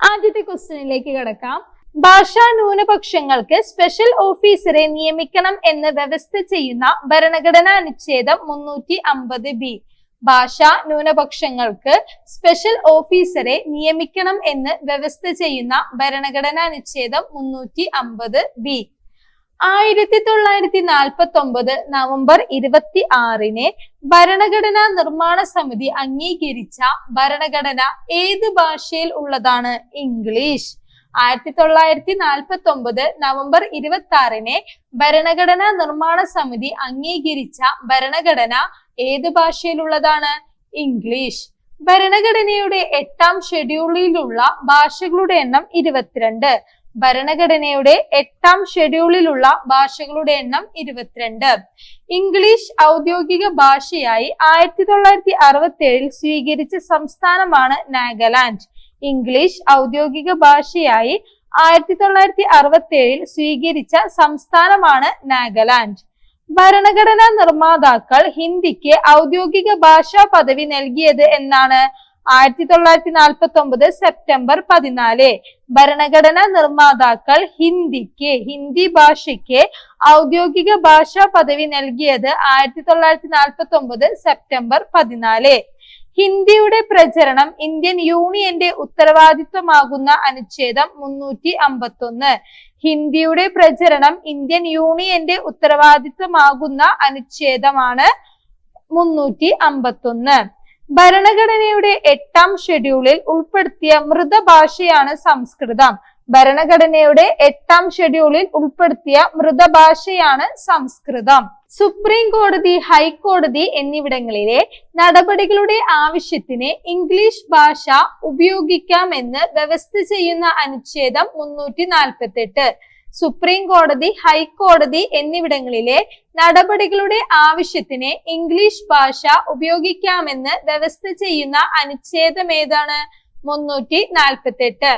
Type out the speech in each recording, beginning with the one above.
ആദ്യത്തെ ക്വസ്റ്റ്യനിലേക്ക് കിടക്കാം. ഭാഷാ ന്യൂനപക്ഷങ്ങൾക്ക് സ്പെഷ്യൽ ഓഫീസറെ നിയമിക്കണം എന്ന് വ്യവസ്ഥ ചെയ്യുന്ന ഭരണഘടനാ അനുച്ഛേദം മുന്നൂറ്റി അമ്പത് ബി ഭാഷാ ന്യൂനപക്ഷങ്ങൾക്ക് സ്പെഷ്യൽ ഓഫീസറെ നിയമിക്കണം എന്ന് വ്യവസ്ഥ ചെയ്യുന്ന ഭരണഘടനാ അനുച്ഛേദം മുന്നൂറ്റി അമ്പത് ബി ആയിരത്തി തൊള്ളായിരത്തി നാൽപ്പത്തി ഒമ്പത് നവംബർ ഇരുപത്തി ആറിന് ഭരണഘടനാ നിർമ്മാണ സമിതി അംഗീകരിച്ച ഭരണഘടന ഏത് ഭാഷയിൽ ഉള്ളതാണ്? ഇംഗ്ലീഷ്. ആയിരത്തി തൊള്ളായിരത്തി നാൽപ്പത്തി ഒമ്പത് നവംബർ ഇരുപത്തി ആറിന് ഭരണഘടനാ നിർമ്മാണ സമിതി അംഗീകരിച്ച ഭരണഘടന ഏത് ഭാഷയിലുള്ളതാണ് ഇംഗ്ലീഷ്. ഭരണഘടനയുടെ എട്ടാം ഷെഡ്യൂളിലുള്ള ഭാഷകളുടെ എണ്ണം ഇരുപത്തിരണ്ട്. ഭരണഘടനയുടെ എട്ടാം ഷെഡ്യൂളിലുള്ള ഭാഷകളുടെ എണ്ണം ഇരുപത്തിരണ്ട്. ഇംഗ്ലീഷ് ഔദ്യോഗിക ഭാഷയായി ആയിരത്തി തൊള്ളായിരത്തി അറുപത്തി ഏഴിൽ സ്വീകരിച്ച സംസ്ഥാനമാണ് നാഗാലാൻഡ്. ഇംഗ്ലീഷ് ഔദ്യോഗിക ഭാഷയായി ആയിരത്തി തൊള്ളായിരത്തി അറുപത്തി ഏഴിൽ സ്വീകരിച്ച സംസ്ഥാനമാണ് നാഗാലാൻഡ്. ഭരണഘടനാ നിർമ്മാതാക്കൾ ഹിന്ദിക്ക് ഔദ്യോഗിക ഭാഷാ പദവി നൽകിയത് എന്നാണ് ആയിരത്തി തൊള്ളായിരത്തി നാൽപ്പത്തി ഒമ്പത് സെപ്റ്റംബർ പതിനാല്. ഭരണഘടനാ നിർമ്മാതാക്കൾ ഹിന്ദിക്ക് ഹിന്ദി ഭാഷയ്ക്ക് ഔദ്യോഗിക ഭാഷാ പദവി നൽകിയത് ആയിരത്തി തൊള്ളായിരത്തി നാൽപ്പത്തി ഒമ്പത് സെപ്റ്റംബർ പതിനാല്. ഹിന്ദിയുടെ പ്രചരണം ഇന്ത്യൻ യൂണിയന്റെ ഉത്തരവാദിത്വമാകുന്ന അനുച്ഛേദം മുന്നൂറ്റി അമ്പത്തൊന്ന് ഹിന്ദിയുടെ പ്രചരണം ഇന്ത്യൻ യൂണിയന്റെ ഉത്തരവാദിത്വമാകുന്ന അനുച്ഛേദമാണ് മുന്നൂറ്റി അമ്പത്തൊന്ന് ഭരണഘടനയുടെ എട്ടാം ഷെഡ്യൂളിൽ ഉൾപ്പെടുത്തിയ മൃതഭാഷയാണ് സംസ്കൃതം. ഭരണഘടനയുടെ എട്ടാം ഷെഡ്യൂളിൽ ഉൾപ്പെടുത്തിയ മൃതഭാഷയാണ് സംസ്കൃതം. സുപ്രീം കോടതി ഹൈക്കോടതി എന്നിവിടങ്ങളിലെ നടപടികളുടെ ആവശ്യത്തിന് ഇംഗ്ലീഷ് ഭാഷ ഉപയോഗിക്കാമെന്ന് വ്യവസ്ഥ ചെയ്യുന്ന അനുച്ഛേദം മുന്നൂറ്റി നാൽപ്പത്തെട്ട് സുപ്രീം കോടതി ഹൈക്കോടതി എന്നിവിടങ്ങളിലെ നടപടികളുടെ ആവശ്യത്തിന് ഇംഗ്ലീഷ് ഭാഷ ഉപയോഗിക്കാമെന്ന് വ്യവസ്ഥ ചെയ്യുന്ന അനുച്ഛേദം ഏതാണ്? മുന്നൂറ്റി നാൽപ്പത്തെട്ട്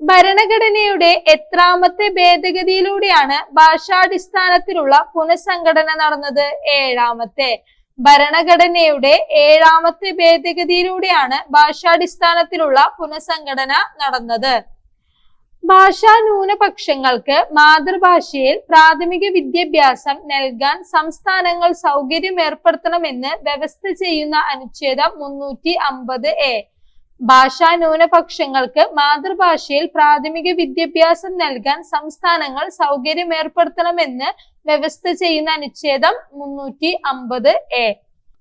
ഭരണഘടനയുടെ എത്രാമത്തെ ഭേദഗതിയിലൂടെയാണ് ഭാഷാടിസ്ഥാനത്തിലുള്ള പുനഃസംഘടന നടന്നത്? ഏഴാമത്തെ. ഭരണഘടനയുടെ ഏഴാമത്തെ ഭേദഗതിയിലൂടെയാണ് ഭാഷാടിസ്ഥാനത്തിലുള്ള പുനഃസംഘടന നടന്നത്. ഭാഷാ ന്യൂനപക്ഷങ്ങൾക്ക് മാതൃഭാഷയിൽ പ്രാഥമിക വിദ്യാഭ്യാസം നൽകാൻ സംസ്ഥാനങ്ങൾ സൗകര്യം ഏർപ്പെടുത്തണമെന്ന് വ്യവസ്ഥ ചെയ്യുന്ന അനുച്ഛേദം മുന്നൂറ്റി അമ്പത് എ. ഭാഷാ ന്യൂനപക്ഷങ്ങൾക്ക് മാതൃഭാഷയിൽ പ്രാഥമിക വിദ്യാഭ്യാസം നൽകാൻ സംസ്ഥാനങ്ങൾ സൗകര്യം ഏർപ്പെടുത്തണമെന്ന് വ്യവസ്ഥ ചെയ്യുന്ന അനുച്ഛേദം മുന്നൂറ്റി അമ്പത് എ.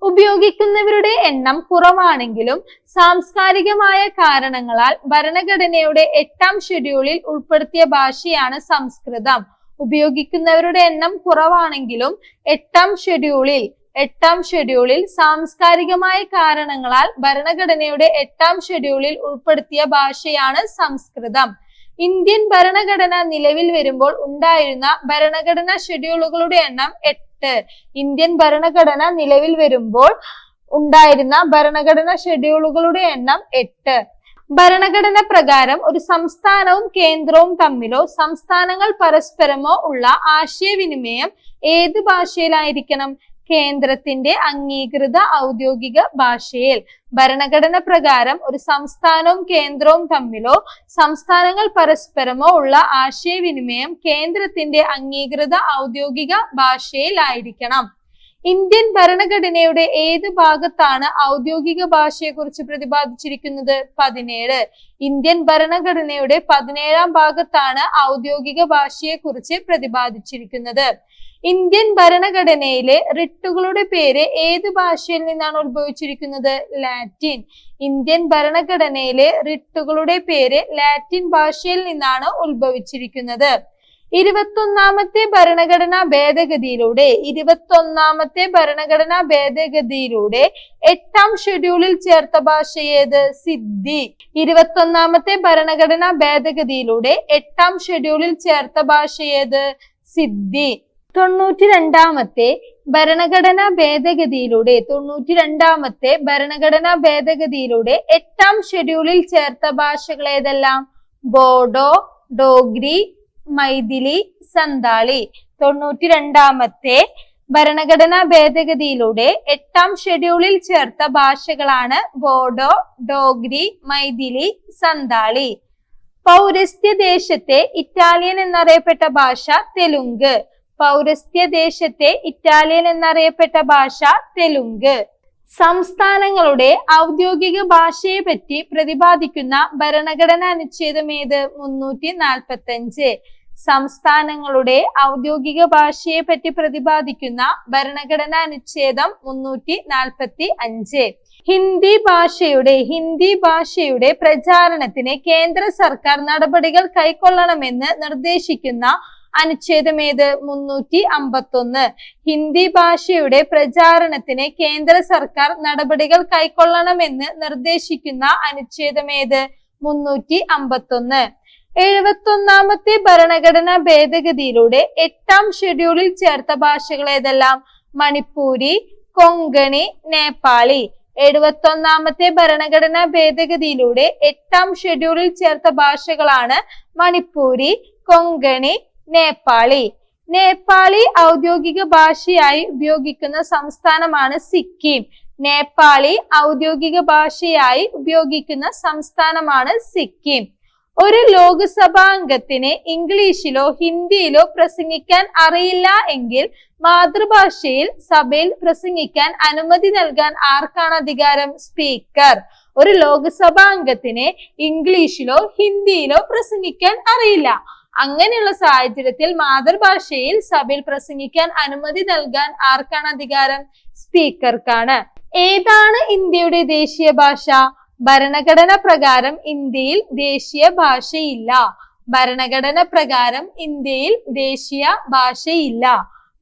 ഉപയോഗിക്കുന്നവരുടെ എണ്ണം കുറവാണെങ്കിലും സാംസ്കാരികമായ കാരണങ്ങളാൽ ഭരണഘടനയുടെ എട്ടാം ഷെഡ്യൂളിൽ ഉൾപ്പെടുത്തിയ ഭാഷയാണ് സംസ്കൃതം. ഉപയോഗിക്കുന്നവരുടെ എണ്ണം കുറവാണെങ്കിലും എട്ടാം ഷെഡ്യൂളിൽ എട്ടാം ഷെഡ്യൂളിൽ സാംസ്കാരികമായ കാരണങ്ങളാൽ ഭരണഘടനയുടെ എട്ടാം ഷെഡ്യൂളിൽ ഉൾപ്പെടുത്തിയ ഭാഷയാണ് സംസ്കൃതം. ഇന്ത്യൻ ഭരണഘടന നിലവിൽ വരുമ്പോൾ ഉണ്ടായിരുന്ന ഭരണഘടനാ ഷെഡ്യൂളുകളുടെ എണ്ണം എട്ട് ഇന്ത്യൻ ഭരണഘടന നിലവിൽ വരുമ്പോൾ ഉണ്ടായിരുന്ന ഭരണഘടനാ ഷെഡ്യൂളുകളുടെ എണ്ണം എട്ട്. ഭരണഘടന പ്രകാരം ഒരു സംസ്ഥാനവും കേന്ദ്രവും തമ്മിലോ സംസ്ഥാനങ്ങൾ പരസ്പരമോ ഉള്ള ആശയവിനിമയം ഏത് ഭാഷയിലായിരിക്കണം? കേന്ദ്രത്തിന്റെ അംഗീകൃത ഔദ്യോഗിക ഭാഷയിൽ. ഭരണഘടന പ്രകാരം ഒരു സംസ്ഥാനവും കേന്ദ്രവും തമ്മിലോ സംസ്ഥാനങ്ങൾ പരസ്പരമോ ഉള്ള ആശയവിനിമയം കേന്ദ്രത്തിന്റെ അംഗീകൃത ഔദ്യോഗിക ഭാഷയിലായിരിക്കണം. ഇന്ത്യൻ ഭരണഘടനയുടെ ഏത് ഭാഗത്താണ് ഔദ്യോഗിക ഭാഷയെക്കുറിച്ച് പ്രതിപാദിച്ചിരിക്കുന്നത്? പതിനേഴ്. ഇന്ത്യൻ ഭരണഘടനയുടെ പതിനേഴാം ഭാഗത്താണ് ഔദ്യോഗിക ഭാഷയെക്കുറിച്ച് പ്രതിപാദിച്ചിരിക്കുന്നത്. ഇന്ത്യൻ ഭരണഘടനയിലെ റിട്ടുകളുടെ പേര് ഏത് ഭാഷയിൽ നിന്നാണ് ഉത്ഭവിച്ചിരിക്കുന്നത്? ലാറ്റിൻ. ഇന്ത്യൻ ഭരണഘടനയിലെ റിട്ടുകളുടെ പേര് ലാറ്റിൻ ഭാഷയിൽ നിന്നാണ് ഉത്ഭവിച്ചിരിക്കുന്നത്. ഇരുപത്തൊന്നാമത്തെ ഭരണഘടനാ ഭേദഗതിയിലൂടെ ഇരുപത്തൊന്നാമത്തെ ഭരണഘടനാ ഭേദഗതിയിലൂടെ എട്ടാം ഷെഡ്യൂളിൽ ചേർത്ത ഭാഷ ഏത്? സിദ്ധി. ഇരുപത്തൊന്നാമത്തെ ഭരണഘടനാ ഭേദഗതിയിലൂടെ എട്ടാം ഷെഡ്യൂളിൽ ചേർത്ത ഭാഷ ഏത്? സിദ്ധി. തൊണ്ണൂറ്റി രണ്ടാമത്തെ ഭരണഘടനാ ഭേദഗതിയിലൂടെ തൊണ്ണൂറ്റി രണ്ടാമത്തെ ഭരണഘടനാ ഭേദഗതിയിലൂടെ എട്ടാം ഷെഡ്യൂളിൽ ചേർത്ത ഭാഷകൾ ഏതെല്ലാം? ബോഡോ ഡോഗ്രി മൈഥിലി സന്താളി. തൊണ്ണൂറ്റി രണ്ടാമത്തെ ഭരണഘടനാ ഭേദഗതിയിലൂടെ എട്ടാം ഷെഡ്യൂളിൽ ചേർത്ത ഭാഷകളാണ് ബോഡോ ഡോഗ്രി മൈഥിലി സന്താളി. പൗരസ്ത്യ ദേശത്തെ ഇറ്റാലിയൻ എന്നറിയപ്പെട്ട ഭാഷ തെലുങ്ക്. പൗരസ്ത്യ ദേശത്തെ ഇറ്റാലിയൻ എന്നറിയപ്പെട്ട ഭാഷ തെലുങ്ക്. സംസ്ഥാനങ്ങളുടെ ഔദ്യോഗിക ഭാഷയെ പറ്റി പ്രതിപാദിക്കുന്ന ഭരണഘടന അനുച്ഛേദം ഏത്? മുന്നൂറ്റി നാൽപ്പത്തി അഞ്ച് സംസ്ഥാനങ്ങളുടെ ഔദ്യോഗിക ഭാഷയെ പറ്റി പ്രതിപാദിക്കുന്ന ഭരണഘടന അനുച്ഛേദം മുന്നൂറ്റി നാൽപ്പത്തി അഞ്ച് ഹിന്ദി ഭാഷയുടെ ഹിന്ദി ഭാഷയുടെ പ്രചാരണത്തിന് കേന്ദ്ര സർക്കാർ നടപടികൾ കൈക്കൊള്ളണമെന്ന് നിർദ്ദേശിക്കുന്ന അനുച്ഛേദം ഏത്? മുന്നൂറ്റി അമ്പത്തൊന്ന് ഹിന്ദി ഭാഷയുടെ പ്രചാരണത്തിന് കേന്ദ്ര സർക്കാർ നടപടികൾ കൈക്കൊള്ളണമെന്ന് നിർദ്ദേശിക്കുന്ന അനുച്ഛേദം ഏത്? മുന്നൂറ്റി അമ്പത്തൊന്ന് എഴുപത്തൊന്നാമത്തെ ഭരണഘടനാ ഭേദഗതിയിലൂടെ എട്ടാം ഷെഡ്യൂളിൽ ചേർത്ത ഭാഷകൾ ഏതെല്ലാം? മണിപ്പൂരി കൊങ്കണി നേപ്പാളി. എഴുപത്തൊന്നാമത്തെ ഭരണഘടനാ ഭേദഗതിയിലൂടെ എട്ടാം ഷെഡ്യൂളിൽ ചേർത്ത ഭാഷകളാണ് മണിപ്പൂരി കൊങ്കണി നേപ്പാളി. നേപ്പാളി ഔദ്യോഗിക ഭാഷയായി ഉപയോഗിക്കുന്ന സംസ്ഥാനമാണ് സിക്കിം. നേപ്പാളി ഔദ്യോഗിക ഭാഷയായി ഉപയോഗിക്കുന്ന സംസ്ഥാനമാണ് സിക്കിം. ഒരു ലോക്സഭാ അംഗത്തിന് ഇംഗ്ലീഷിലോ ഹിന്ദിയിലോ പ്രസംഗിക്കാൻ അറിയില്ല എങ്കിൽ മാതൃഭാഷയിൽ സഭയിൽ പ്രസംഗിക്കാൻ അനുമതി നൽകാൻ ആർക്കാണ് അധികാരം? സ്പീക്കർ. ഒരു ലോക്സഭാ അംഗത്തിന് ഇംഗ്ലീഷിലോ ഹിന്ദിയിലോ പ്രസംഗിക്കാൻ അറിയില്ല. അങ്ങനെയുള്ള സാഹചര്യത്തിൽ മാതൃഭാഷയിൽ സഭയിൽ പ്രസംഗിക്കാൻ അനുമതി നൽകാൻ ആർക്കാണ് അധികാരം? സ്പീക്കർക്കാണ്. ഏതാണ് ഇന്ത്യയുടെ ദേശീയ ഭാഷ? ഭരണഘടന പ്രകാരം ഇന്ത്യയിൽ ദേശീയ ഭാഷയില്ല. ഭരണഘടന പ്രകാരം ഇന്ത്യയിൽ ദേശീയ ഭാഷയില്ല.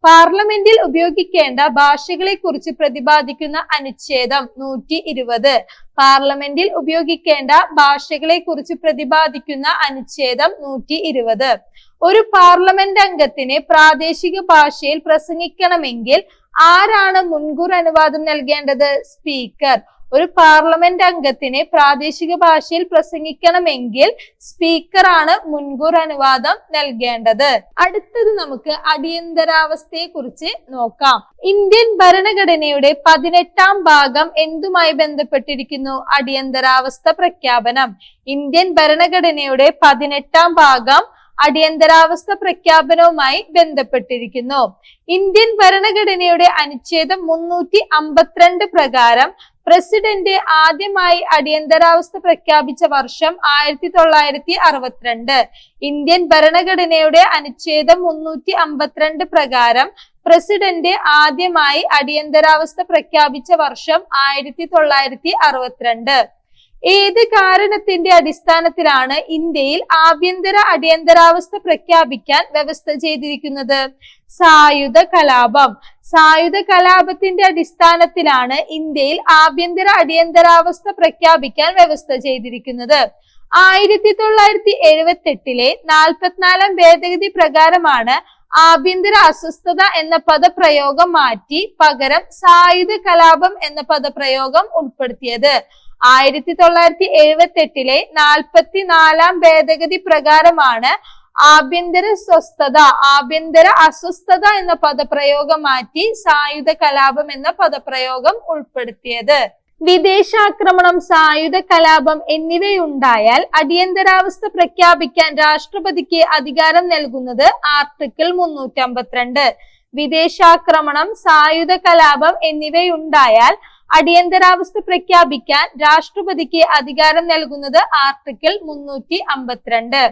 പാർലമെന്റിൽ ഉപയോഗിക്കേണ്ട ഭാഷകളെ കുറിച്ച് പ്രതിപാദിക്കുന്ന അനുച്ഛേദം നൂറ്റി ഇരുപത്. പാർലമെന്റിൽ ഉപയോഗിക്കേണ്ട ഭാഷകളെ കുറിച്ച് പ്രതിപാദിക്കുന്ന അനുച്ഛേദം നൂറ്റി ഇരുപത് ഒരു പാർലമെന്റ് അംഗത്തിന് പ്രാദേശിക ഭാഷയിൽ പ്രസംഗിക്കണമെങ്കിൽ ആരാണ് മുൻകൂർ അനുവാദം നൽകേണ്ടത്? സ്പീക്കർ. ഒരു പാർലമെന്റ് അംഗത്തിനെ പ്രാദേശിക ഭാഷയിൽ പ്രസംഗിക്കണമെങ്കിൽ സ്പീക്കറാണ് മുൻകൂർ അനുവാദം നൽകേണ്ടത്. അടുത്തത് നമുക്ക് അടിയന്തരാവസ്ഥയെ കുറിച്ച് നോക്കാം. ഇന്ത്യൻ ഭരണഘടനയുടെ പതിനെട്ടാം ഭാഗം എന്തുമായി ബന്ധപ്പെട്ടിരിക്കുന്നു? അടിയന്തരാവസ്ഥ പ്രഖ്യാപനം. ഇന്ത്യൻ ഭരണഘടനയുടെ പതിനെട്ടാം ഭാഗം അടിയന്തരാവസ്ഥ പ്രഖ്യാപനവുമായി ബന്ധപ്പെട്ടിരിക്കുന്നു. ഇന്ത്യൻ ഭരണഘടനയുടെ അനുച്ഛേദം മുന്നൂറ്റി അമ്പത്തിരണ്ട് പ്രകാരം പ്രസിഡന്റ് ആദ്യമായി അടിയന്തരാവസ്ഥ പ്രഖ്യാപിച്ച വർഷം ആയിരത്തി തൊള്ളായിരത്തി അറുപത്തിരണ്ട് ഇന്ത്യൻ ഭരണഘടനയുടെ അനുച്ഛേദം മുന്നൂറ്റി അമ്പത്തിരണ്ട് പ്രകാരം പ്രസിഡന്റ് ആദ്യമായി അടിയന്തരാവസ്ഥ പ്രഖ്യാപിച്ച വർഷം ആയിരത്തി തൊള്ളായിരത്തി അറുപത്തിരണ്ട് ഏത് കാരണത്തിന്റെ അടിസ്ഥാനത്തിലാണ് ഇന്ത്യയിൽ ആഭ്യന്തര അടിയന്തരാവസ്ഥ പ്രഖ്യാപിക്കാൻ വ്യവസ്ഥ ചെയ്തിരിക്കുന്നത്? സായുധ കലാപം. സായുധ കലാപത്തിന്റെ അടിസ്ഥാനത്തിലാണ് ഇന്ത്യയിൽ ആഭ്യന്തര അടിയന്തരാവസ്ഥ പ്രഖ്യാപിക്കാൻ വ്യവസ്ഥ ചെയ്തിരിക്കുന്നത്. ആയിരത്തി തൊള്ളായിരത്തി എഴുപത്തി എട്ടിലെ നാൽപ്പത്തിനാലാം ഭേദഗതി പ്രകാരമാണ് ആഭ്യന്തര അസ്വസ്ഥത എന്ന പദപ്രയോഗം മാറ്റി പകരം സായുധ കലാപം എന്ന പദപ്രയോഗം ഉൾപ്പെടുത്തിയത്. ആയിരത്തി തൊള്ളായിരത്തി എഴുപത്തി എട്ടിലെ നാൽപ്പത്തിനാലാം ഭേദഗതി പ്രകാരമാണ് ആഭ്യന്തര സ്വസ്ഥത ആഭ്യന്തര അസ്വസ്ഥത എന്ന പദപ്രയോഗം മാറ്റി സായുധ കലാപം എന്ന പദപ്രയോഗം ഉൾപ്പെടുത്തിയത്. വിദേശാക്രമണം സായുധ കലാപം എന്നിവയുണ്ടായാൽ അടിയന്തരാവസ്ഥ പ്രഖ്യാപിക്കാൻ രാഷ്ട്രപതിക്ക് അധികാരം നൽകുന്നത് ആർട്ടിക്കിൾ മുന്നൂറ്റി അമ്പത്തിരണ്ട് വിദേശാക്രമണം സായുധ കലാപം എന്നിവയുണ്ടായാൽ അടിയന്തരാവസ്ഥ പ്രഖ്യാപിക്കാൻ രാഷ്ട്രപതിക്ക് അധികാരം നൽകുന്നത് ആർട്ടിക്കിൾ മുന്നൂറ്റി അമ്പത്തിരണ്ട്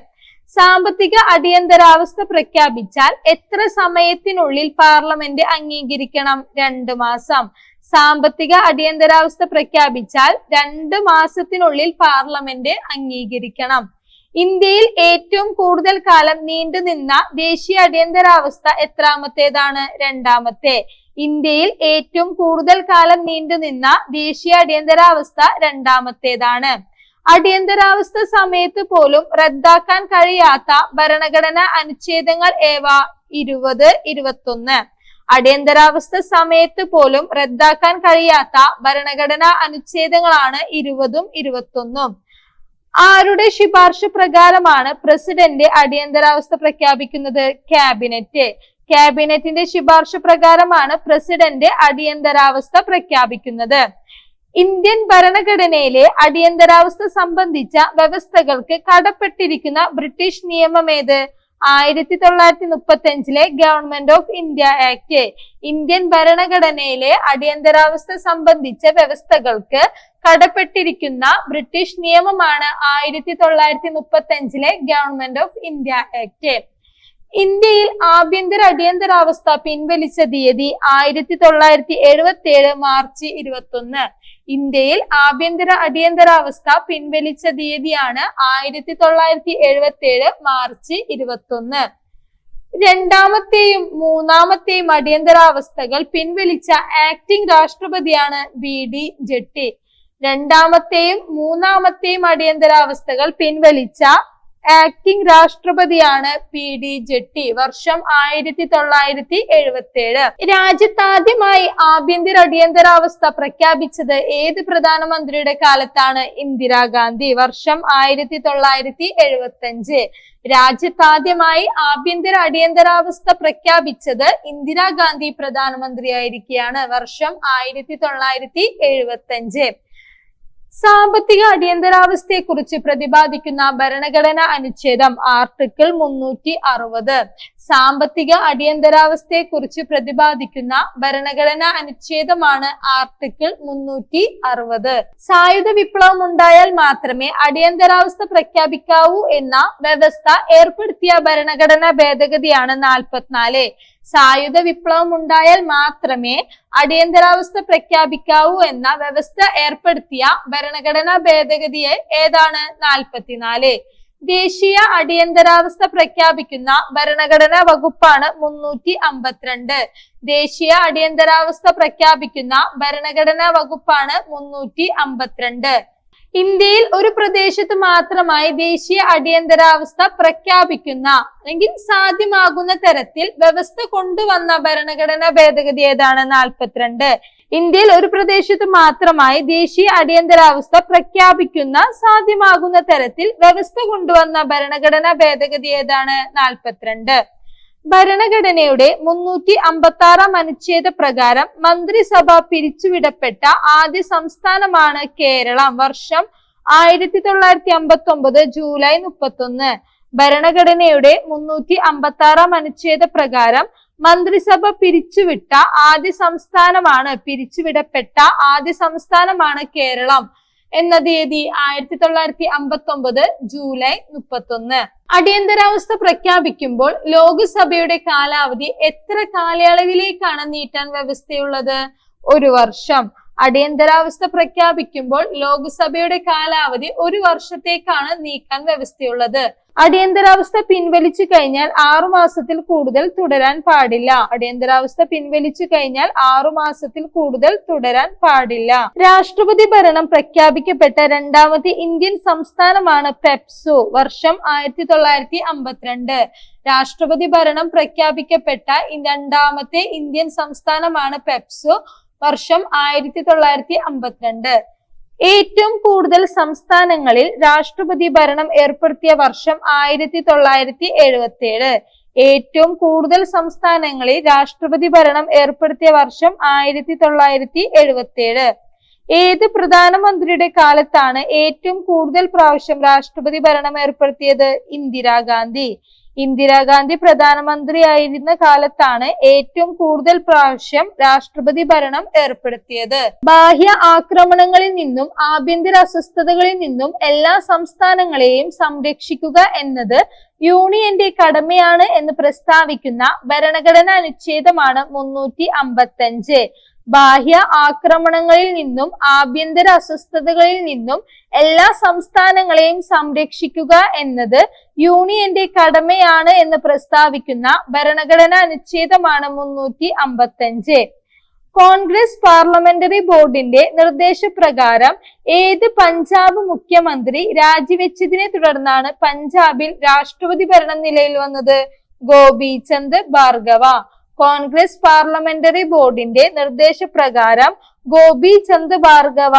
സാമ്പത്തിക അടിയന്തരാവസ്ഥ പ്രഖ്യാപിച്ചാൽ എത്ര സമയത്തിനുള്ളിൽ പാർലമെന്റ് അംഗീകരിക്കണം? രണ്ട് മാസം. സാമ്പത്തിക അടിയന്തരാവസ്ഥ പ്രഖ്യാപിച്ചാൽ രണ്ട് മാസത്തിനുള്ളിൽ പാർലമെന്റ് അംഗീകരിക്കണം. ഇന്ത്യയിൽ ഏറ്റവും കൂടുതൽ കാലം നീണ്ടു നിന്ന ദേശീയ അടിയന്തരാവസ്ഥ എത്രാമത്തേതാണ്? രണ്ടാമത്തെ. ഇന്ത്യയിൽ ഏറ്റവും കൂടുതൽ കാലം നീണ്ടു നിന്ന ദേശീയ അടിയന്തരാവസ്ഥ രണ്ടാമത്തേതാണ്. അടിയന്തരാവസ്ഥ സമയത്ത് പോലും റദ്ദാക്കാൻ കഴിയാത്ത ഭരണഘടനാ അനുച്ഛേദങ്ങൾ ഏവ? ഇരുപത് ഇരുപത്തൊന്ന്. അടിയന്തരാവസ്ഥ സമയത്ത് പോലും റദ്ദാക്കാൻ കഴിയാത്ത ഭരണഘടനാ അനുച്ഛേദങ്ങളാണ് ഇരുപതും ഇരുപത്തൊന്നും. ആരുടെ ശുപാർശ പ്രകാരമാണ് പ്രസിഡന്റ് അടിയന്തരാവസ്ഥ പ്രഖ്യാപിക്കുന്നത്? ക്യാബിനറ്റ്. ക്യാബിനറ്റിന്റെ ശുപാർശ പ്രകാരമാണ് പ്രസിഡന്റ് അടിയന്തരാവസ്ഥ പ്രഖ്യാപിക്കുന്നത്. ഇന്ത്യൻ ഭരണഘടനയിലെ അടിയന്തരാവസ്ഥ സംബന്ധിച്ച വ്യവസ്ഥകൾക്ക് കടപ്പെട്ടിരിക്കുന്ന ബ്രിട്ടീഷ് നിയമം ഏത്? ആയിരത്തി തൊള്ളായിരത്തി മുപ്പത്തി അഞ്ചിലെ government of India act. Indian ഭരണഘടനയിലെ അടിയന്തരാവസ്ഥ സംബന്ധിച്ച വ്യവസ്ഥകൾക്ക് കടപ്പെട്ടിരിക്കുന്ന ബ്രിട്ടീഷ് നിയമമാണ് ആയിരത്തി തൊള്ളായിരത്തി മുപ്പത്തി അഞ്ചിലെ ഗവൺമെന്റ് ഓഫ് ഇന്ത്യ ആക്ട്. ഇന്ത്യയിൽ ആഭ്യന്തര അടിയന്തരാവസ്ഥ പിൻവലിച്ച തീയതി ആയിരത്തി തൊള്ളായിരത്തി എഴുപത്തി ഏഴ് മാർച്ച് ഇരുപത്തി ഇന്ത്യയിൽ ആഭ്യന്തര അടിയന്തരാവസ്ഥ പിൻവലിച്ച തീയതിയാണ് ആയിരത്തി തൊള്ളായിരത്തി എഴുപത്തി ഏഴ് മാർച്ച് ഇരുപത്തി ഒന്ന് രണ്ടാമത്തെയും മൂന്നാമത്തെയും അടിയന്തരാവസ്ഥകൾ പിൻവലിച്ച ആക്ടിംഗ് രാഷ്ട്രപതിയാണ് ബി ഡി ജെട്ടി. രണ്ടാമത്തെയും മൂന്നാമത്തെയും അടിയന്തരാവസ്ഥകൾ പിൻവലിച്ച ആക്ടിംഗ് രാഷ്ട്രപതിയാണ് പി ഡി ജെട്ടി. വർഷം ആയിരത്തി തൊള്ളായിരത്തി എഴുപത്തി ഏഴ് രാജ്യത്താദ്യമായി ആഭ്യന്തര അടിയന്തരാവസ്ഥ പ്രഖ്യാപിച്ചത് ഏത് പ്രധാനമന്ത്രിയുടെ കാലത്താണ്? ഇന്ദിരാഗാന്ധി. വർഷം ആയിരത്തി തൊള്ളായിരത്തി എഴുപത്തി അഞ്ച് രാജ്യത്താദ്യമായി ആഭ്യന്തര അടിയന്തരാവസ്ഥ പ്രഖ്യാപിച്ചത് ഇന്ദിരാഗാന്ധി പ്രധാനമന്ത്രിയായിരിക്കെയാണ്. വർഷം ആയിരത്തി തൊള്ളായിരത്തി എഴുപത്തി അഞ്ച് സാമ്പത്തിക അടിയന്തരാവസ്ഥയെക്കുറിച്ച് പ്രതിപാദിക്കുന്ന ഭരണഘടന അനുച്ഛേദം ആർട്ടിക്കിൾ മുന്നൂറ്റി അറുപത്. സാമ്പത്തിക അടിയന്തരാവസ്ഥയെക്കുറിച്ച് പ്രതിപാദിക്കുന്ന ഭരണഘടന അനുച്ഛേദമാണ് ആർട്ടിക്കിൾ മുന്നൂറ്റി അറുപത്. സായുധ വിപ്ലവം ഉണ്ടായാൽ മാത്രമേ അടിയന്തരാവസ്ഥ പ്രഖ്യാപിക്കാവൂ എന്ന വ്യവസ്ഥ ഏർപ്പെടുത്തിയ ഭരണഘടനാ ഭേദഗതിയാണ് നാൽപ്പത്തിനാല്. സായുധ വിപ്ലവം ഉണ്ടായാൽ മാത്രമേ അടിയന്തരാവസ്ഥ പ്രഖ്യാപിക്കാവൂ എന്ന വ്യവസ്ഥ ഏർപ്പെടുത്തിയ ഭരണഘടനാ ഭേദഗതിയെ ഏതാണ് നാൽപ്പത്തിനാല്? ദേശീയ അടിയന്തരാവസ്ഥ പ്രഖ്യാപിക്കുന്ന ഭരണഘടനാ വകുപ്പാണ് മുന്നൂറ്റി അമ്പത്തിരണ്ട് ദേശീയ അടിയന്തരാവസ്ഥ പ്രഖ്യാപിക്കുന്ന ഭരണഘടനാ വകുപ്പാണ് മുന്നൂറ്റി അമ്പത്തിരണ്ട് ഇന്ത്യയിൽ ഒരു പ്രദേശത്ത് മാത്രമായി ദേശീയ അടിയന്തരാവസ്ഥ പ്രഖ്യാപിക്കുന്ന അല്ലെങ്കിൽ സാധ്യമാകുന്ന തരത്തിൽ വ്യവസ്ഥ കൊണ്ടുവന്ന ഭരണഘടനാ ഭേദഗതി ഏതാണ്? നാൽപ്പത്തിരണ്ട്. ഇന്ത്യയിൽ ഒരു പ്രദേശത്ത് മാത്രമായി ദേശീയ അടിയന്തരാവസ്ഥ പ്രഖ്യാപിക്കുന്ന സാധ്യമാകുന്ന തരത്തിൽ വ്യവസ്ഥ കൊണ്ടുവന്ന ഭരണഘടനാ ഭേദഗതി ഏതാണ്? നാൽപ്പത്തിരണ്ട്. ഭരണഘടനയുടെ മുന്നൂറ്റി അമ്പത്തി ആറാം അനുച്ഛേദ പ്രകാരം മന്ത്രിസഭ പിരിച്ചുവിടപ്പെട്ട ആദ്യ സംസ്ഥാനമാണ് കേരളം. വർഷം ആയിരത്തി തൊള്ളായിരത്തി അമ്പത്തി ഒമ്പത് ജൂലൈ മുപ്പത്തൊന്ന്. ഭരണഘടനയുടെ മുന്നൂറ്റി അമ്പത്തി ആറാം അനുച്ഛേദ പ്രകാരം മന്ത്രിസഭ പിരിച്ചുവിട്ട ആദ്യ സംസ്ഥാനമാണ് പിരിച്ചുവിടപ്പെട്ട ആദ്യ സംസ്ഥാനമാണ് കേരളം. എന്ന തീയതി ആയിരത്തി തൊള്ളായിരത്തി അമ്പത്തി ഒമ്പത് ജൂലൈ മുപ്പത്തൊന്ന്. അടിയന്തരാവസ്ഥ പ്രഖ്യാപിക്കുമ്പോൾ ലോക്സഭയുടെ കാലാവധി എത്ര കാലയളവിലേക്കാണ് നീട്ടാൻ വ്യവസ്ഥയുള്ളത്? ഒരു വർഷം. അടിയന്തരാവസ്ഥ പ്രഖ്യാപിക്കുമ്പോൾ ലോക്സഭയുടെ കാലാവധി ഒരു വർഷത്തേക്കാണ് നീക്കാൻ വ്യവസ്ഥയുള്ളത്. അടിയന്തരാവസ്ഥ പിൻവലിച്ചു കഴിഞ്ഞാൽ ആറു മാസത്തിൽ കൂടുതൽ തുടരാൻ പാടില്ല. അടിയന്തരാവസ്ഥ പിൻവലിച്ചു കഴിഞ്ഞാൽ ആറു മാസത്തിൽ കൂടുതൽ തുടരാൻ പാടില്ല. രാഷ്ട്രപതി ഭരണം പ്രഖ്യാപിക്കപ്പെട്ട രണ്ടാമത്തെ ഇന്ത്യൻ സംസ്ഥാനമാണ് പെപ്സു വർഷം ആയിരത്തി തൊള്ളായിരത്തി അമ്പത്തിരണ്ട് രാഷ്ട്രപതി ഭരണം പ്രഖ്യാപിക്കപ്പെട്ട രണ്ടാമത്തെ ഇന്ത്യൻ സംസ്ഥാനമാണ് പെപ്സു വർഷം ആയിരത്തി തൊള്ളായിരത്തി അമ്പത്തിരണ്ട് ഏറ്റവും കൂടുതൽ സംസ്ഥാനങ്ങളിൽ രാഷ്ട്രപതി ഭരണം ഏർപ്പെടുത്തിയ വർഷം ആയിരത്തി തൊള്ളായിരത്തി എഴുപത്തി ഏഴ് ഏറ്റവും കൂടുതൽ സംസ്ഥാനങ്ങളിൽ രാഷ്ട്രപതി ഭരണം ഏർപ്പെടുത്തിയ വർഷം ആയിരത്തി തൊള്ളായിരത്തി എഴുപത്തി ഏഴ് ഏത് പ്രധാനമന്ത്രിയുടെ കാലത്താണ് ഏറ്റവും കൂടുതൽ പ്രാവശ്യം രാഷ്ട്രപതി ഭരണം ഏർപ്പെടുത്തിയത്? ഇന്ദിരാഗാന്ധി. ഇന്ദിരാഗാന്ധി പ്രധാനമന്ത്രിയായിരുന്ന കാലത്താണ് ഏറ്റവും കൂടുതൽ പ്രാവശ്യം രാഷ്ട്രപതി ഭരണം ഏർപ്പെടുത്തിയത്. ബാഹ്യ ആക്രമണങ്ങളിൽ നിന്നും ആഭ്യന്തര അസ്വസ്ഥതകളിൽ നിന്നും എല്ലാ സംസ്ഥാനങ്ങളെയും സംരക്ഷിക്കുക എന്നത് യൂണിയന്റെ കടമയാണ് എന്ന് പ്രസ്താവിക്കുന്ന ഭരണഘടനാ അനുച്ഛേദമാണ് മുന്നൂറ്റി അമ്പത്തഞ്ച്. ബാഹ്യ ആക്രമണങ്ങളിൽ നിന്നും ആഭ്യന്തര അസ്വസ്ഥതകളിൽ നിന്നും എല്ലാ സംസ്ഥാനങ്ങളെയും സംരക്ഷിക്കുക എന്നത് യൂണിയന്റെ കടമയാണ് എന്ന് പ്രസ്താവിക്കുന്ന ഭരണഘടനാ അനുച്ഛേദമാണ് മുന്നൂറ്റി അമ്പത്തഞ്ച് കോൺഗ്രസ് പാർലമെന്ററി ബോർഡിന്റെ നിർദ്ദേശപ്രകാരം ഏത് പഞ്ചാബ് മുഖ്യമന്ത്രി രാജിവെച്ചതിനെ തുടർന്നാണ് പഞ്ചാബിൽ രാഷ്ട്രപതി ഭരണം നിലയിൽ വന്നത്? ഗോപിചന്ദ് ഭാർഗവ. കോൺഗ്രസ് പാർലമെന്ററി ബോർഡിന്റെ നിർദ്ദേശപ്രകാരം ഗോപി ചന്ദ് ഭാർഗവ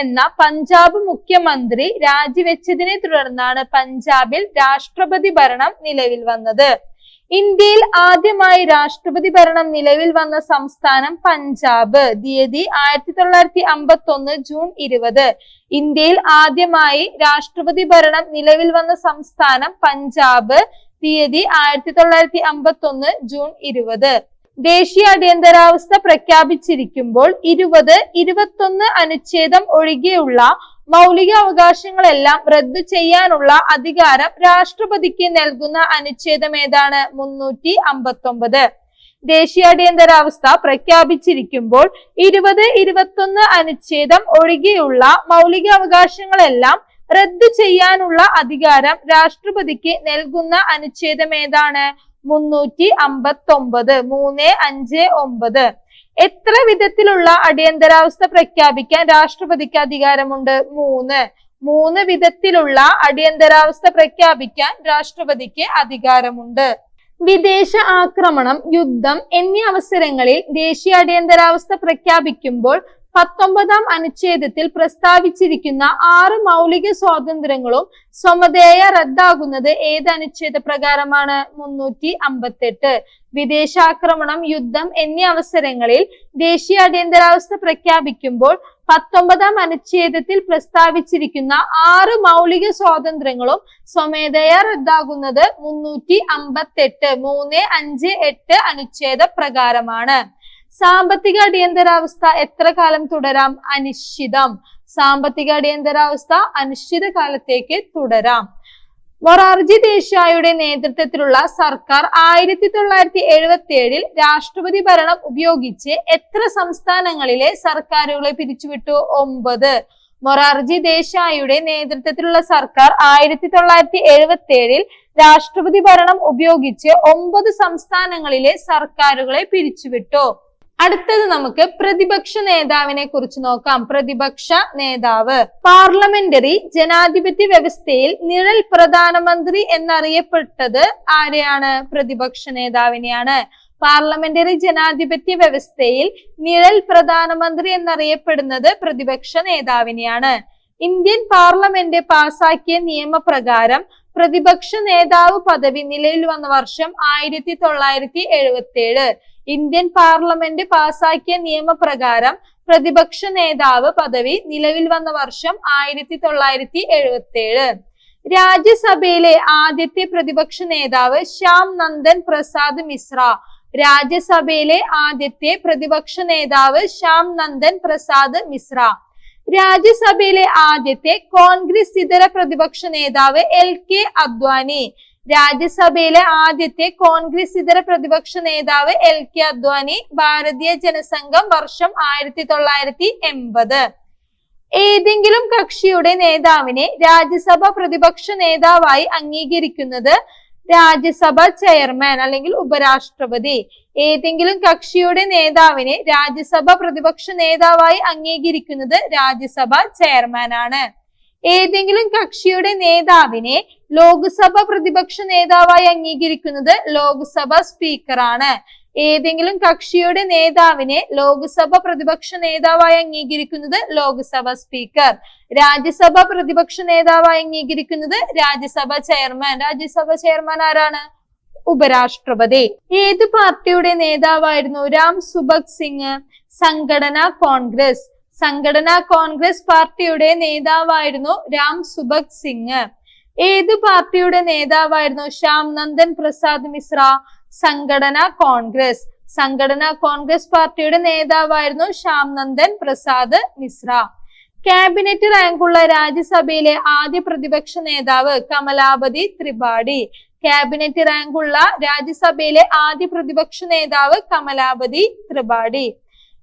എന്ന പഞ്ചാബ് മുഖ്യമന്ത്രി രാജിവെച്ചതിനെ തുടർന്നാണ് പഞ്ചാബിൽ രാഷ്ട്രപതി ഭരണം നിലവിൽ വന്നത്. ഇന്ത്യയിൽ ആദ്യമായി രാഷ്ട്രപതി ഭരണം നിലവിൽ വന്ന സംസ്ഥാനം പഞ്ചാബ്. തീയതി ആയിരത്തി തൊള്ളായിരത്തി അമ്പത്തി ഒന്ന് ജൂൺ ഇരുപത്. ഇന്ത്യയിൽ ആദ്യമായി രാഷ്ട്രപതി ഭരണം നിലവിൽ വന്ന സംസ്ഥാനം പഞ്ചാബ്. തീയതി ആയിരത്തി തൊള്ളായിരത്തി അമ്പത്തി ഒന്ന് ജൂൺ ഇരുപത്. ദേശീയ അടിയന്തരാവസ്ഥ പ്രഖ്യാപിച്ചിരിക്കുമ്പോൾ ഇരുപത് ഇരുപത്തൊന്ന് അനുച്ഛേദം ഒഴികെയുള്ള മൗലിക അവകാശങ്ങളെല്ലാം റദ്ദു ചെയ്യാനുള്ള അധികാരം രാഷ്ട്രപതിക്ക് നൽകുന്ന അനുച്ഛേദം ഏതാണ്? മുന്നൂറ്റി അമ്പത്തൊമ്പത് ദേശീയ അടിയന്തരാവസ്ഥ പ്രഖ്യാപിച്ചിരിക്കുമ്പോൾ ഇരുപത് ഇരുപത്തൊന്ന് അനുച്ഛേദം ഒഴികെയുള്ള മൗലിക അവകാശങ്ങളെല്ലാം റദ്ദു ചെയ്യാനുള്ള അധികാരം രാഷ്ട്രപതിക്ക് നൽകുന്ന അനുച്ഛേദം ഏതാണ്? മുന്നൂറ്റി അമ്പത്തി ഒമ്പത് മൂന്ന് അഞ്ച് ഒമ്പത്. എത്ര വിധത്തിലുള്ള അടിയന്തരാവസ്ഥ പ്രഖ്യാപിക്കാൻ രാഷ്ട്രപതിക്ക് അധികാരമുണ്ട്? മൂന്ന്. മൂന്ന് വിധത്തിലുള്ള അടിയന്തരാവസ്ഥ പ്രഖ്യാപിക്കാൻ രാഷ്ട്രപതിക്ക് അധികാരമുണ്ട്. വിദേശ ആക്രമണം യുദ്ധം എന്നീ അവസരങ്ങളിൽ ദേശീയ അടിയന്തരാവസ്ഥ പ്രഖ്യാപിക്കുമ്പോൾ പത്തൊമ്പതാം അനുച്ഛേദത്തിൽ പ്രസ്താവിച്ചിരിക്കുന്ന ആറ് മൗലിക സ്വാതന്ത്ര്യങ്ങളും സ്വമതേയ റദ്ദാകുന്നത് ഏത് അനുച്ഛേദ പ്രകാരമാണ്? മുന്നൂറ്റി അമ്പത്തെട്ട്. വിദേശാക്രമണം യുദ്ധം എന്നീ അവസരങ്ങളിൽ ദേശീയ അടിയന്തരാവസ്ഥ പ്രഖ്യാപിക്കുമ്പോൾ പത്തൊമ്പതാം അനുച്ഛേദത്തിൽ പ്രസ്താവിച്ചിരിക്കുന്ന ആറ് മൗലിക സ്വാതന്ത്ര്യങ്ങളും സ്വമേധയാ റദ്ദാകുന്നത് മുന്നൂറ്റി അമ്പത്തെട്ട്. മൂന്ന് അഞ്ച് എട്ട് അനുച്ഛേദ പ്രകാരമാണ്. സാമ്പത്തിക അടിയന്തരാവസ്ഥ എത്ര കാലം തുടരാം? അനിശ്ചിതം. സാമ്പത്തിക അടിയന്തരാവസ്ഥ അനിശ്ചിത കാലത്തേക്ക് തുടരാം. മൊറാർജി ദേശായിയുടെ നേതൃത്വത്തിലുള്ള സർക്കാർ ആയിരത്തി തൊള്ളായിരത്തി എഴുപത്തി ഏഴിൽ രാഷ്ട്രപതി ഭരണം ഉപയോഗിച്ച് എത്ര സംസ്ഥാനങ്ങളിലെ സർക്കാരുകളെ പിരിച്ചുവിട്ടു? ഒമ്പത്. മൊറാർജി ദേശായിയുടെ നേതൃത്വത്തിലുള്ള സർക്കാർ ആയിരത്തി തൊള്ളായിരത്തി എഴുപത്തി ഏഴിൽ രാഷ്ട്രപതി ഭരണം ഉപയോഗിച്ച് ഒമ്പത് സംസ്ഥാനങ്ങളിലെ സർക്കാരുകളെ പിരിച്ചുവിട്ടു. അടുത്തത് നമുക്ക് പ്രതിപക്ഷ നേതാവിനെ കുറിച്ച് നോക്കാം. പ്രതിപക്ഷ നേതാവ്. പാർലമെന്ററി ജനാധിപത്യ വ്യവസ്ഥയിൽ നിഴൽ പ്രധാനമന്ത്രി എന്നറിയപ്പെട്ടത് ആരെയാണ്? പ്രതിപക്ഷ നേതാവിനെയാണ്. പാർലമെന്ററി ജനാധിപത്യ വ്യവസ്ഥയിൽ നിഴൽ പ്രധാനമന്ത്രി എന്നറിയപ്പെടുന്നത് പ്രതിപക്ഷ നേതാവിനെയാണ്. ഇന്ത്യൻ പാർലമെന്റ് പാസാക്കിയ നിയമപ്രകാരം പ്രതിപക്ഷ നേതാവ് പദവി നിലയിൽ വന്ന വർഷം ആയിരത്തി തൊള്ളായിരത്തി എഴുപത്തി ഏഴ് ഇന്ത്യൻ പാർലമെന്റ് പാസാക്കിയ നിയമപ്രകാരം പ്രതിപക്ഷ നേതാവ് പദവി നിലവിൽ വന്ന വർഷം ആയിരത്തി തൊള്ളായിരത്തി എഴുപത്തി ഏഴ് രാജ്യസഭയിലെ ആദ്യത്തെ പ്രതിപക്ഷ നേതാവ് ശ്യാം നന്ദൻ പ്രസാദ് മിശ്ര. രാജ്യസഭയിലെ ആദ്യത്തെ പ്രതിപക്ഷ നേതാവ് ശ്യാം നന്ദൻ പ്രസാദ് മിശ്ര. രാജ്യസഭയിലെ ആദ്യത്തെ കോൺഗ്രസ് ഇതര പ്രതിപക്ഷ നേതാവ് എൽ കെ അദ്വാനി. രാജ്യസഭയിലെ ആദ്യത്തെ കോൺഗ്രസ് ഇതര പ്രതിപക്ഷ നേതാവ് എൽ കെ അദ്വാനി ഭാരതീയ ജനസംഘം വർഷം ആയിരത്തി തൊള്ളായിരത്തി എൺപത്. ഏതെങ്കിലും കക്ഷിയുടെ നേതാവിനെ രാജ്യസഭ പ്രതിപക്ഷ നേതാവായി അംഗീകരിക്കുന്നത് രാജ്യസഭ ചെയർമാൻ അല്ലെങ്കിൽ ഉപരാഷ്ട്രപതി. ഏതെങ്കിലും കക്ഷിയുടെ നേതാവിനെ രാജ്യസഭ പ്രതിപക്ഷ നേതാവായി അംഗീകരിക്കുന്നത് രാജ്യസഭ ചെയർമാൻ ആണ് ഏതെങ്കിലും കക്ഷിയുടെ നേതാവിനെ ലോക്സഭ പ്രതിപക്ഷ നേതാവായി അംഗീകരിക്കുന്നത് ലോക്സഭ സ്പീക്കറാണ്. ഏതെങ്കിലും കക്ഷിയുടെ നേതാവിനെ ലോക്സഭ പ്രതിപക്ഷ നേതാവായി അംഗീകരിക്കുന്നത് ലോക്സഭ സ്പീക്കർ. രാജ്യസഭ പ്രതിപക്ഷ നേതാവായി അംഗീകരിക്കുന്നത് രാജ്യസഭ ചെയർമാൻ. രാജ്യസഭ ചെയർമാൻ ആരാണ്? ഉപരാഷ്ട്രപതി. ഏത് പാർട്ടിയുടെ നേതാവായിരുന്നു? രാം സുബക് സിംഗ് സംഘടന കോൺഗ്രസ്. സംഘടന കോൺഗ്രസ് പാർട്ടിയുടെ നേതാവായിരുന്നു രാം സുബക് സിംഗ്. ഏത് പാർട്ടിയുടെ നേതാവായിരുന്നു? ശ്യാം നന്ദൻ പ്രസാദ് മിശ്ര സംഘടന കോൺഗ്രസ്. സംഘടന കോൺഗ്രസ് പാർട്ടിയുടെ നേതാവായിരുന്നു ശ്യാം നന്ദൻ പ്രസാദ് മിശ്ര. ക്യാബിനറ്റ് റാങ്കുള്ള രാജ്യസഭയിലെ ആദ്യ പ്രതിപക്ഷ നേതാവ് കമലാപതി ത്രിപാഠി. ക്യാബിനറ്റ് റാങ്കുള്ള രാജ്യസഭയിലെ ആദ്യ പ്രതിപക്ഷ നേതാവ് കമലാപതി ത്രിപാഠി.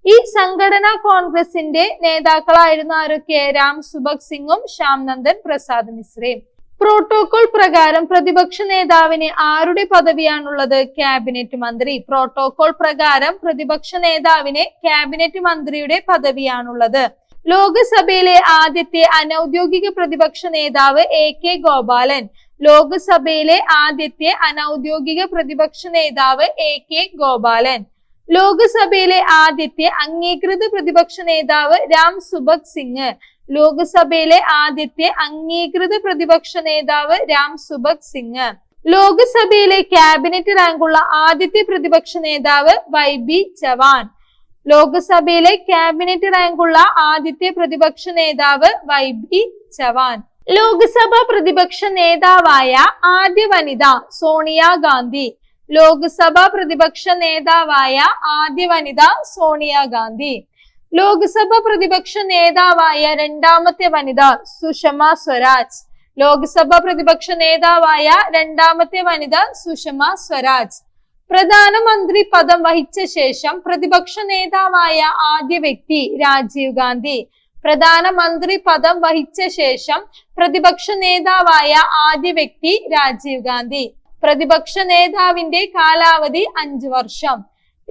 ഈ സംഘടനാ കോൺഗ്രസിന്റെ നേതാക്കളായിരുന്നു ആരൊക്കെ? രാം സുബക് സിംഗും ശ്യാം നന്ദൻ പ്രസാദ് മിശ്രയും. പ്രോട്ടോകോൾ പ്രകാരം പ്രതിപക്ഷ നേതാവിന് ആരുടെ പദവിയാണുള്ളത്? ക്യാബിനറ്റ് മന്ത്രി. പ്രോട്ടോകോൾ പ്രകാരം പ്രതിപക്ഷ നേതാവിന് ക്യാബിനറ്റ് മന്ത്രിയുടെ പദവിയാണുള്ളത്. ലോകസഭയിലെ ആദ്യത്തെ അനൌദ്യോഗിക പ്രതിപക്ഷ നേതാവ് എ കെ ഗോപാലൻ. ലോകസഭയിലെ ആദ്യത്തെ അനൌദ്യോഗിക പ്രതിപക്ഷ നേതാവ് എ കെ ഗോപാലൻ. ലോകസഭയിലെ ആദ്യത്തെ അംഗീകൃത പ്രതിപക്ഷ നേതാവ് രാം സുഭക് സിംഗ്. ലോകസഭയിലെ ആദ്യത്തെ അംഗീകൃത പ്രതിപക്ഷ നേതാവ് രാം സുബക് സിംഗ്. ലോകസഭയിലെ ക്യാബിനറ്റ് റാങ്കുള്ള ആദ്യത്തെ പ്രതിപക്ഷ നേതാവ് വൈ ബി ചവാൻ. ലോകസഭയിലെ ക്യാബിനറ്റ് റാങ്കുള്ള ആദ്യത്തെ പ്രതിപക്ഷ നേതാവ് വൈ ബി ചവാൻ. ലോക്സഭ പ്രതിപക്ഷ നേതാവായ ആദ്യ വനിത സോണിയ ഗാന്ധി. ലോക്സഭ പ്രതിപക്ഷ നേതാവായ ആദ്യ വനിത സോണിയ ഗാന്ധി. ലോക്സഭ പ്രതിപക്ഷ നേതാവായ രണ്ടാമത്തെ വനിത സുഷമ സ്വരാജ്. ലോക്സഭ പ്രതിപക്ഷ നേതാവായ രണ്ടാമത്തെ വനിത സുഷമ സ്വരാജ്. പ്രധാനമന്ത്രി പദം വഹിച്ച ശേഷം പ്രതിപക്ഷ നേതാവായ ആദ്യ വ്യക്തി രാജീവ് ഗാന്ധി. പ്രധാനമന്ത്രി പദം വഹിച്ച ശേഷം പ്രതിപക്ഷ നേതാവായ ആദ്യ വ്യക്തി രാജീവ് ഗാന്ധി. പ്രതിപക്ഷ നേതാവിന്റെ കാലാവധി അഞ്ചു വർഷം.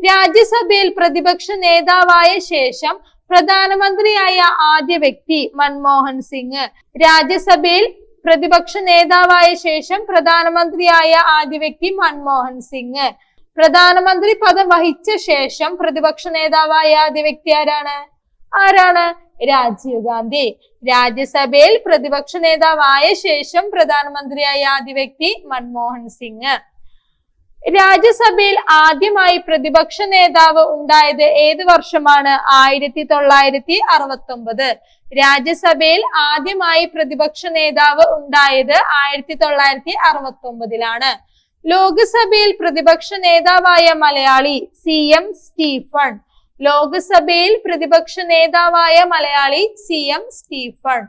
രാജ്യസഭയിൽ പ്രതിപക്ഷ നേതാവായ ശേഷം പ്രധാനമന്ത്രിയായ ആദ്യ വ്യക്തി മൻമോഹൻ സിംഗ്. രാജ്യസഭയിൽ പ്രതിപക്ഷ നേതാവായ ശേഷം പ്രധാനമന്ത്രിയായ ആദ്യ വ്യക്തി മൻമോഹൻ സിംഗ്. പ്രധാനമന്ത്രി പദം വഹിച്ച ശേഷം പ്രതിപക്ഷ നേതാവായ ആദ്യ വ്യക്തി ആരാണ്? ആരാണ്? രാജീവ് ഗാന്ധി. രാജ്യസഭയിൽ പ്രതിപക്ഷ നേതാവായ ശേഷം പ്രധാനമന്ത്രിയായ ആദ്യ വ്യക്തി മൻമോഹൻ സിംഗ്. രാജ്യസഭയിൽ ആദ്യമായി പ്രതിപക്ഷ നേതാവ് ഉണ്ടായത് ഏത് വർഷമാണ്? ആയിരത്തി തൊള്ളായിരത്തി അറുപത്തി ഒമ്പത് രാജ്യസഭയിൽ ആദ്യമായി പ്രതിപക്ഷ നേതാവ് ഉണ്ടായത് ആയിരത്തി തൊള്ളായിരത്തി അറുപത്തി ഒമ്പതിലാണ് ലോക്സഭയിൽ പ്രതിപക്ഷ നേതാവായ മലയാളി സി എം സ്റ്റീഫൺ. ലോക്സഭയിൽ പ്രതിപക്ഷ നേതാവായ മലയാളി സി എം സ്റ്റീഫൺ.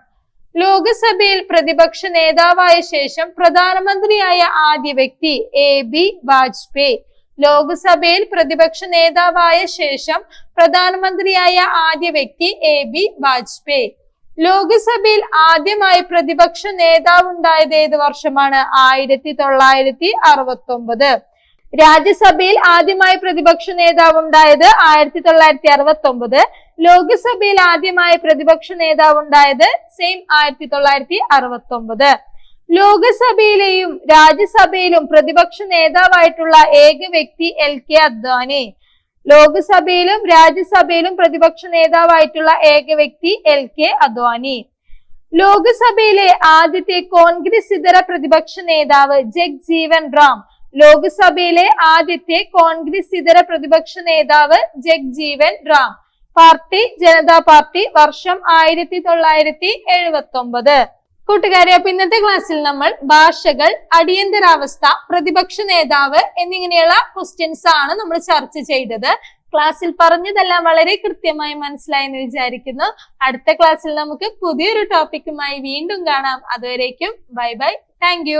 ലോക്സഭയിൽ പ്രതിപക്ഷ നേതാവായ ശേഷം പ്രധാനമന്ത്രിയായ ആദ്യ വ്യക്തി എ ബി വാജ്പേയി. ലോക്സഭയിൽ പ്രതിപക്ഷ നേതാവായ ശേഷം പ്രധാനമന്ത്രിയായ ആദ്യ വ്യക്തി എ ബി വാജ്പേയി. ലോക്സഭയിൽ ആദ്യമായി പ്രതിപക്ഷ നേതാവ് ഉണ്ടായത് ഏത് വർഷമാണ്? ആയിരത്തി തൊള്ളായിരത്തി അറുപത്തി ഒമ്പത് രാജ്യസഭയിൽ ആദ്യമായി പ്രതിപക്ഷ നേതാവ് ഉണ്ടായത് ആയിരത്തി തൊള്ളായിരത്തി അറുപത്തി ഒമ്പത് ലോക്സഭയിൽ ആദ്യമായി പ്രതിപക്ഷ നേതാവ് ഉണ്ടായത് സെയിം ആയിരത്തി തൊള്ളായിരത്തി അറുപത്തി ഒമ്പത് ലോകസഭയിലെയും രാജ്യസഭയിലും പ്രതിപക്ഷ നേതാവായിട്ടുള്ള ഏക വ്യക്തി എൽ കെ അദ്വാനി. ലോക്സഭയിലും രാജ്യസഭയിലും പ്രതിപക്ഷ നേതാവായിട്ടുള്ള ഏക വ്യക്തി എൽ കെ അദ്വാനി. ലോക്സഭയിലെ ആദ്യത്തെ കോൺഗ്രസ് ഇതര പ്രതിപക്ഷ നേതാവ് ജഗ്ജീവൻ റാം. ലോക്സഭയിലെ ആദ്യത്തെ കോൺഗ്രസ് ഇതര പ്രതിപക്ഷ നേതാവ് ജഗ്ജീവൻ റാം. പാർട്ടി ജനതാ പാർട്ടി വർഷം ആയിരത്തി തൊള്ളായിരത്തി എഴുപത്തി ഒമ്പത് കൂട്ടുകാരെ അപ്പൊ ഇന്നത്തെ ക്ലാസ്സിൽ നമ്മൾ ഭാഷകൾ അടിയന്തരാവസ്ഥ പ്രതിപക്ഷ നേതാവ് എന്നിങ്ങനെയുള്ള ക്വസ്റ്റ്യൻസ് ആണ് നമ്മൾ ചർച്ച ചെയ്തത്. ക്ലാസ്സിൽ പറഞ്ഞതെല്ലാം വളരെ കൃത്യമായി മനസ്സിലായെന്ന് വിചാരിക്കുന്നു. അടുത്ത ക്ലാസ്സിൽ നമുക്ക് പുതിയൊരു ടോപ്പിക്കുമായി വീണ്ടും കാണാം. അതുവരേക്കും bye bye. Thank